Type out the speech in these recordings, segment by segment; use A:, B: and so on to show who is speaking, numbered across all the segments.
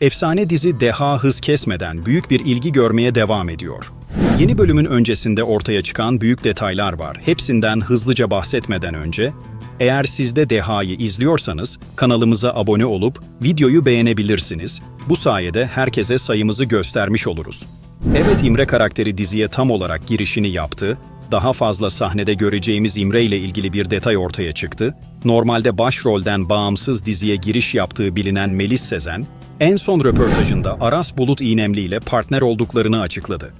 A: Efsane dizi Deha hız kesmeden büyük bir ilgi görmeye devam ediyor. Yeni bölümün öncesinde ortaya çıkan büyük detaylar var. Hepsinden hızlıca bahsetmeden önce, eğer siz de Deha'yı izliyorsanız kanalımıza abone olup videoyu beğenebilirsiniz. Bu sayede herkese sayımızı göstermiş oluruz. Evet İmre karakteri diziye tam olarak girişini yaptı. Daha fazla sahnede göreceğimiz İmre ile ilgili bir detay ortaya çıktı. Normalde başrolden bağımsız diziye giriş yaptığı bilinen Melis Sezen, en son röportajında Aras Bulut İynemli ile partner olduklarını açıkladı.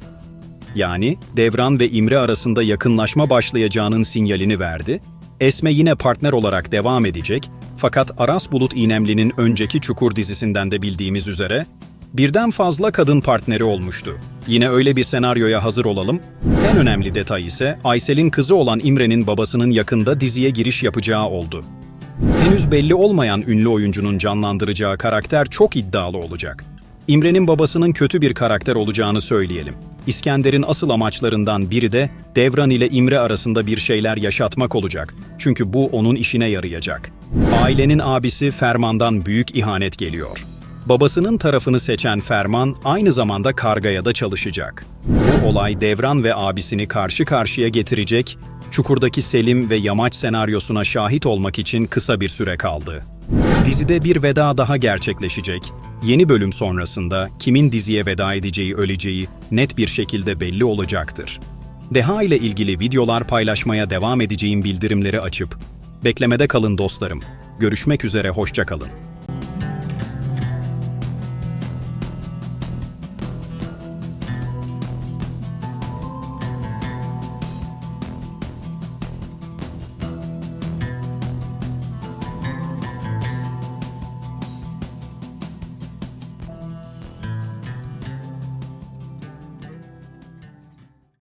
A: Yani Devran ve İmre arasında yakınlaşma başlayacağının sinyalini verdi. Esme yine partner olarak devam edecek fakat Aras Bulut İynemli'nin önceki Çukur dizisinden de bildiğimiz üzere birden fazla kadın partneri olmuştu. Yine öyle bir senaryoya hazır olalım. En önemli detay ise Aysel'in kızı olan İmre'nin babasının yakında diziye giriş yapacağı oldu. Henüz belli olmayan ünlü oyuncunun canlandıracağı karakter çok iddialı olacak. İmre'nin babasının kötü bir karakter olacağını söyleyelim. İskender'in asıl amaçlarından biri de Devran ile İmre arasında bir şeyler yaşatmak olacak. Çünkü bu onun işine yarayacak. Ailenin abisi Ferman'dan büyük ihanet geliyor. Babasının tarafını seçen Ferman aynı zamanda Karga'ya da çalışacak. Bu olay Devran ve abisini karşı karşıya getirecek, Çukur'daki Selim ve Yamaç senaryosuna şahit olmak için kısa bir süre kaldı. Dizide bir veda daha gerçekleşecek. Yeni bölüm sonrasında kimin diziye veda edeceği, öleceği net bir şekilde belli olacaktır. Deha ile ilgili videolar paylaşmaya devam edeceğim bildirimleri açıp beklemede kalın dostlarım. Görüşmek üzere hoşça kalın.